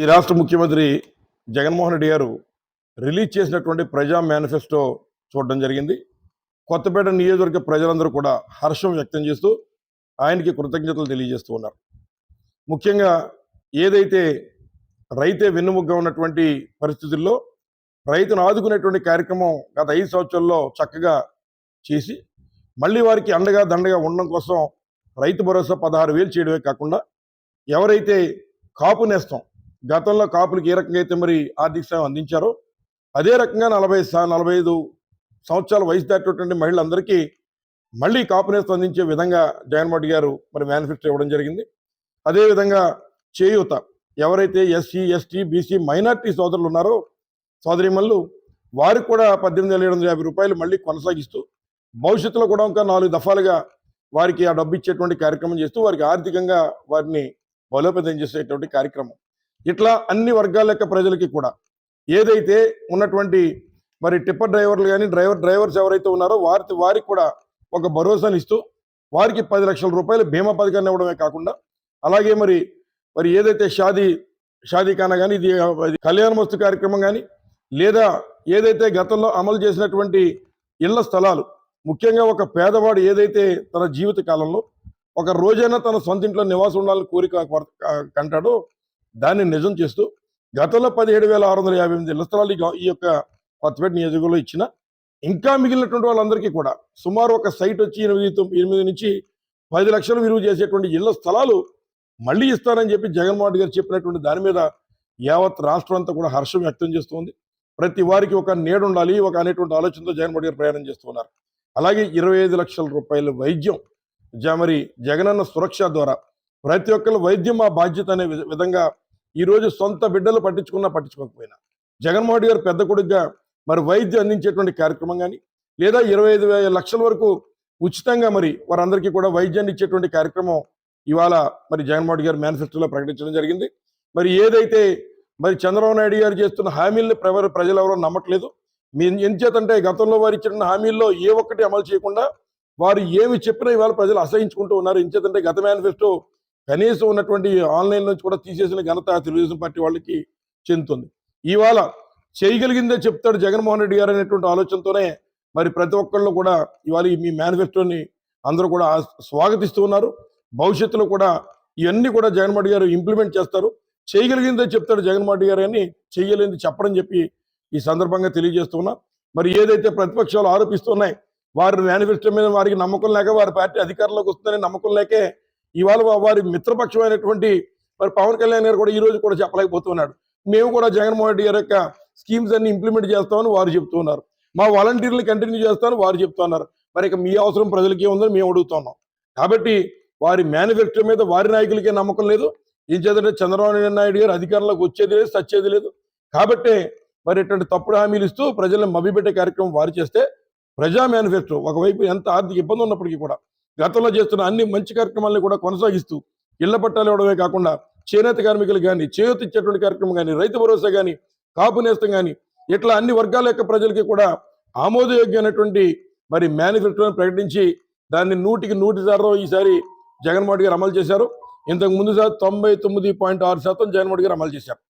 ఈ రాష్ట్ర ముఖ్యమంత్రి జగన్మోహన్ రెడ్డి గారు రిలీజ్ చేసినటువంటి ప్రజా మేనిఫెస్టో చూడడం జరిగింది. కొత్తపేట నియోజకవర్గ ప్రజలందరూ కూడా హర్షం వ్యక్తం చేస్తూ ఆయనకి కృతజ్ఞతలు తెలియజేస్తూ ఉన్నారు. ముఖ్యంగా ఏదైతే రైతే వెన్నుముగ్గా ఉన్నటువంటి పరిస్థితుల్లో రైతును ఆదుకునేటువంటి కార్యక్రమం గత ఐదు సంవత్సరాల్లో చక్కగా చేసి మళ్ళీ వారికి అండగా దండగా ఉండడం కోసం రైతు భరోసా పదహారు వేలు చేయడమే కాకుండా ఎవరైతే కాపు నేస్తాం గతంలో కాపులకు ఏ రకంగా అయితే మరి ఆర్థిక సాయం అందించారో అదే రకంగా నలభై నలభై ఐదు సంవత్సరాల వయసు దాటినటువంటి మహిళలందరికీ మళ్ళీ కాపు నేస్తం అందించే విధంగా జగన్మోహన్ గారు మరి మేనిఫెస్టో ఇవ్వడం జరిగింది. అదేవిధంగా చేయూత ఎవరైతే ఎస్సీ ఎస్టీ బీసీ మైనార్టీ సోదరులు ఉన్నారో సోదరిమల్లు వారికి కూడా పద్దెనిమిది వేల ఏడు వందల యాభై రూపాయలు మళ్ళీ కొనసాగిస్తూ భవిష్యత్తులో కూడా ఇంకా నాలుగు దఫాలుగా వారికి ఆ డబ్బు ఇచ్చేటువంటి కార్యక్రమం చేస్తూ వారికి ఆర్థికంగా వారిని బలోపేతం చేసేటువంటి కార్యక్రమం ఇట్లా అన్ని వర్గాల యొక్క ప్రజలకి కూడా. ఏదైతే ఉన్నటువంటి మరి టిప్పర్ డ్రైవర్లు కానీ డ్రైవర్ డ్రైవర్స్ ఎవరైతే ఉన్నారో వారి వారికి కూడా ఒక భరోసానిస్తూ వారికి పది లక్షల రూపాయలు బీమా పథకాన్ని ఇవ్వడమే కాకుండా అలాగే మరి మరి ఏదైతే షాదీ షాదీ ఖానా కానీ ఇది కళ్యాణ వస్తు కార్యక్రమం కానీ లేదా ఏదైతే గతంలో అమలు చేసినటువంటి ఇళ్ళ స్థలాలు ముఖ్యంగా ఒక పేదవాడు ఏదైతే తన జీవిత కాలంలో ఒక రోజైనా తన సొంత ఇంట్లో నివాసం ఉండాలని కోరిక కంటాడో దాన్ని నిజం చేస్తూ గతంలో పదిహేడు వేల ఆరు వందల యాభై ఎనిమిది ఇళ్ళ స్థలాలు ఈ యొక్క కొత్తపేట నియోజకవర్గంలో ఇచ్చిన ఇంకా మిగిలినటువంటి వాళ్ళందరికీ కూడా సుమారు ఒక సైట్ వచ్చి ఎనిమిది తొమ్మిది ఎనిమిది నుంచి పది లక్షలు విలువ చేసేటువంటి ఇళ్ళ స్థలాలు మళ్ళీ ఇస్తానని చెప్పి జగన్మోహన్ గారు చెప్పినటువంటి దాని మీద యావత్ రాష్ట్రం అంతా కూడా హర్షం వ్యక్తం చేస్తుంది. ప్రతి వారికి ఒక నేడు ఉండాలి ఒక అనేటువంటి ఆలోచనతో జగన్మోహన్ గారు ప్రయాణం చేస్తున్నారు. అలాగే ఇరవై ఐదు లక్షల రూపాయల వైద్యం జ- మరి జగనన్న సురక్ష ద్వారా ప్రతి ఒక్కరు వైద్యం మా బాధ్యత అనే విధ- విధంగా ఈరోజు సొంత బిడ్డలు పట్టించుకున్నా పట్టించుకోకపోయినా. జగన్మోహన్ రెడ్డి గారు పెద్ద కొడుకుగా మరి వైద్యం అందించేటువంటి కార్యక్రమం కానీ లేదా ఇరవై ఐదు వేల లక్షల వరకు ఉచితంగా మరి వారందరికీ కూడా వైద్యాన్ని ఇచ్చేటువంటి కార్యక్రమం ఇవాళ మరి జగన్మోహన్ గారు మేనిఫెస్టోలో ప్రకటించడం జరిగింది. మరి ఏదైతే మరి చంద్రబాబు నాయుడు గారు చేస్తున్న హామీల్ని ప్రజలు ఎవరో నమ్మట్లేదు. మీ ఎంచేతంటే గతంలో వారు ఇచ్చిన హామీల్లో ఏ ఒక్కటి అమలు చేయకుండా వారు ఏమి చెప్పినా ఇవాళ ప్రజలు అసహించుకుంటూ ఉన్నారు. ఎంచేతంటే గత మేనిఫెస్టో కనీసం ఉన్నటువంటి ఆన్లైన్ నుంచి కూడా తీసేసిన ఘనత తెలుగుదేశం పార్టీ వాళ్ళకి చెందుతుంది. ఇవాళ చేయగలిగిందే చెప్తాడు జగన్మోహన్ రెడ్డి గారు అనేటువంటి ఆలోచనతోనే మరి ప్రతి ఒక్కళ్ళు కూడా ఇవాళ ఈ మీ మేనిఫెస్టోని అందరూ కూడా స్వాగతిస్తూ ఉన్నారు. భవిష్యత్తులో కూడా ఇవన్నీ కూడా జగన్మోహన్ రెడ్డి గారు ఇంప్లిమెంట్ చేస్తారు. చేయగలిగిందే చెప్తాడు జగన్మోహన్ రెడ్డి గారు అని చేయలేని చెప్పడం చెప్పి ఈ సందర్భంగా తెలియజేస్తున్నా మరి ఏదైతే ప్రతిపక్షాలు ఆరోపిస్తున్నాయి వారి మేనిఫెస్టో మీద వారికి నమ్మకం లేక వారి పార్టీ అధికారంలోకి వస్తుందని నమ్మకం లేకే ఇవాళ వారి మిత్రపక్షమైనటువంటి మరి పవన్ కళ్యాణ్ గారు కూడా ఈ రోజు కూడా చెప్పలేకపోతున్నాడు. మేము కూడా జగన్మోహన్ రెడ్డి గారి యొక్క స్కీమ్స్ అన్ని ఇంప్లిమెంట్ చేస్తామని వారు చెప్తున్నారు. మా వాలంటీర్లు కంటిన్యూ చేస్తామని వారు చెప్తున్నారు. మరి ఇక మీ అవసరం ప్రజలకి ఉందని మేము అడుగుతున్నాం. కాబట్టి వారి మేనిఫెస్టో మీద వారి నాయకులకే నమ్మకం లేదు. ఏం చేద్దంటే చంద్రబాబు నాయుడు గారు అధికారంలోకి వచ్చేది లేదు సచ్చేది లేదు. కాబట్టి మరి ఇటువంటి తప్పుడు హామీలు ఇస్తూ ప్రజలను మభ్యపెట్టే కార్యక్రమం వారు చేస్తే ప్రజా మేనిఫెస్టో ఒకవైపు ఎంత ఆర్థిక ఇబ్బంది ఉన్నప్పటికీ కూడా గతంలో చేస్తున్న అన్ని మంచి కార్యక్రమాలను కూడా కొనసాగిస్తూ ఇళ్ళ పట్టాలు ఇవ్వడమే కాకుండా చేనేత కార్మికులు కానీ చేయూత ఇచ్చేటువంటి కార్యక్రమం కానీ రైతు భరోసా కానీ కాపు నేస్తం కానీ ఇట్లా అన్ని వర్గాల యొక్క ప్రజలకి కూడా ఆమోదయోగ్యమైనటువంటి మరి మేనిఫెస్టోని ప్రకటించి దాన్ని నూటికి నూటి శాతం ఈసారి జగన్మోహన్ గారు అమలు చేశారు. ఇంతకు ముందు సార్ తొంభై తొమ్మిది పాయింట్ ఆరు శాతం జగన్మోహన్ గారు అమలు చేశారు.